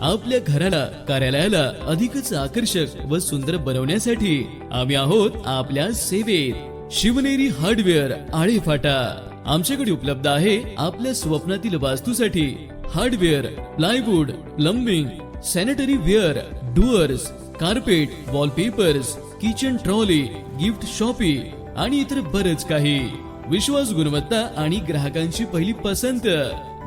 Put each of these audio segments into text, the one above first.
आपल्या घराला कार्यालयाला अधिकच आकर्षक व सुंदर बनवण्यासाठी आम्ही आहोत आपल्या सेवेत. शिवनेरी हार्डवेअर आळेफाटा. आमच्याकडे उपलब्ध आहे आपल्या स्वप्नातील वास्तूसाठी hardware plywood plumbing sanitary ware doors carpet wallpapers kitchen trolley gift shoppy आणि इतर बरच काही. विश्वास गुणवत्ता आणि ग्राहकांची पहिली पसंत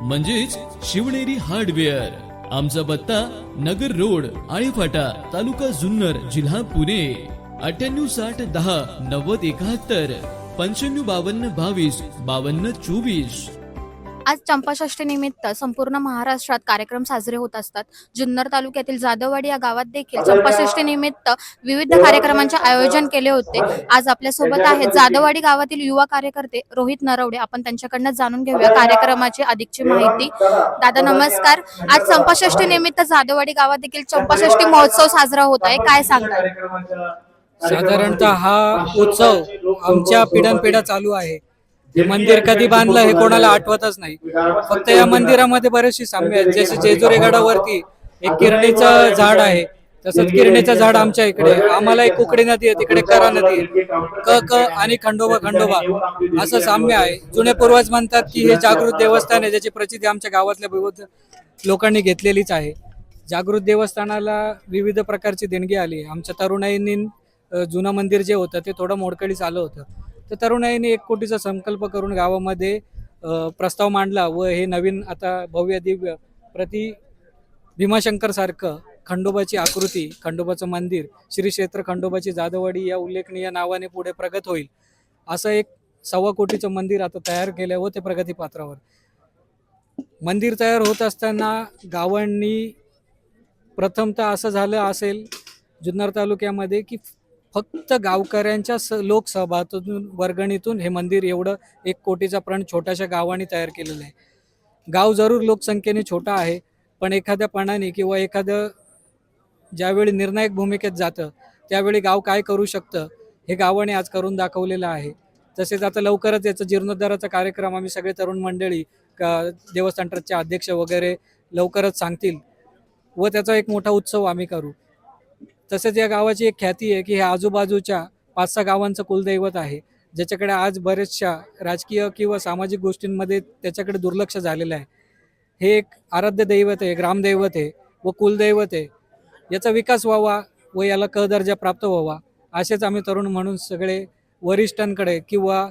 म्हणजेच शिवनेरी हार्डवेअर. आमचा पत्ता नगर रोड आळेफाटा तालुका जुन्नर जिल्हा पुणे. अठ्ठ्याण्णव साठ दहा नव्वद एकाहत्तर पंच्याण्णव बावन्न बावीस बावन्न चोवीस. आज चंपाषष्ठी निमित्त संपूर्ण महाराष्ट्रात कार्यक्रम साजरे होत असतात. जुन्नर तालुक्यातील जाधववाडी या गावात देखील चंपाषष्ठी निमित्त विविध कार्यक्रमांचे आयोजन केले होते. आज आपल्यासोबत आहेत जाधववाडी गावातील युवा कार्यकर्ते रोहित नरवडे. आपण त्यांच्याकडनं जाणून घेऊया कार्यक्रमाची अधिकची माहिती. दादा नमस्कार. आज चंपाषष्ठी निमित्त जाधववाडी गावात देखील चंपाषष्ठी महोत्सव साजरा होत आहे. काय सांगणार साधारणतः हा उत्सव आमच्या पिढ्यानपिढ्या चालू आहे. हे मंदिर कधी बांधलं हे कोणाला आठवतच नाही. फक्त या मंदिरामध्ये बरेचशी साम्य आहेत. जसे जेजुरी गडावरती एक किरणीचं झाड आहे. तसंच किरणीचं झाड आमच्या इकडे आम्हाला एक कुकडी नदी आहे. तिकडे करा नदी क क आणि खंडोबा खंडोबा असं साम्य आहे. जुने पूर्वज म्हणतात की हे जागृत देवस्थान आहे. ज्याची प्रचिती आमच्या गावातल्या विविध लोकांनी घेतलेलीच आहे. जागृत देवस्थानाला विविध प्रकारची देणगी आली. आमच्या तरुणाईंनी जुनं मंदिर जे होतं ते थोडं मोडकळीस आलं होतं. तर तरुणाईने एक कोटीचा संकल्प करून गावामध्ये प्रस्ताव मांडला व हे नवीन आता भव्य दिव्य प्रति भीमाशंकर सारखं खंडोबाची आकृती खंडोबाचं मंदिर श्री क्षेत्र खंडोबाची जाधववाडी या उल्लेखनीय नावाने पुढे प्रगत होईल. असं एक सव्वा कोटीचं मंदिर आता तयार केलं व ते प्रगतीपात्रावर मंदिर तयार होत असताना गावांनी प्रथमतः असं झालं असेल जुन्नर तालुक्यामध्ये की फक्त गावकऱ्यांच्या स लोकसहभागातून वर्गणीतून हे मंदिर एवढं एक कोटीचा प्रण छोट्याशा गावाने तयार केलेलं आहे. गाव जरूर लोकसंख्येने छोटा आहे पण एखाद्या पणाने किंवा एखादं ज्यावेळी निर्णायक भूमिकेत जातं त्यावेळी गाव काय करू शकतं हे गावाने आज करून दाखवलेलं आहे. तसेच आता लवकरच याचा जीर्णोद्धाराचा कार्यक्रम आम्ही सगळे तरुण मंडळी देवस्थान ट्रस्टचे अध्यक्ष वगैरे लवकरच सांगतील व त्याचा एक मोठा उत्सव आम्ही करू. तसेच या गावाची एक ख्याती आहे की हे आजूबाजूच्या पाच सहा गावांचं कुलदैवत आहे ज्याच्याकडे आज बरेचशा राजकीय किंवा सामाजिक गोष्टींमध्ये त्याच्याकडे दुर्लक्ष झालेलं आहे. हे एक आराध्य दैवत आहे ग्रामदैवत आहे व कुलदैवत आहे. याचा विकास व्हावा व याला क दर्जा प्राप्त व्हावा असेच आम्ही तरुण म्हणून सगळे वरिष्ठांकडे किंवा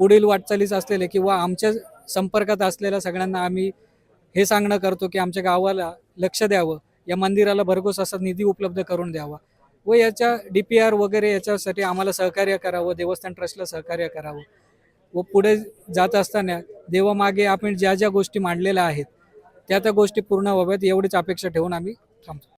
पुढील वाटचालीस असलेले किंवा आमच्या संपर्कात असलेल्या सगळ्यांना आम्ही हे सांगणं करतो की आमच्या गावाला लक्ष द्यावं. या मंदिराला भरघोस असा निधी उपलब्ध करून द्यावा व याच्या डी पी आर वगैरे याच्यासाठी आम्हाला सहकार्य करावं देवस्थान ट्रस्टला सहकार्य करावं. व पुढे जात असताना देवामागे आपण ज्या ज्या गोष्टी मांडलेल्या आहेत त्या त्या गोष्टी पूर्ण व्हाव्यात एवढीच अपेक्षा ठेवून आम्ही थांबतो.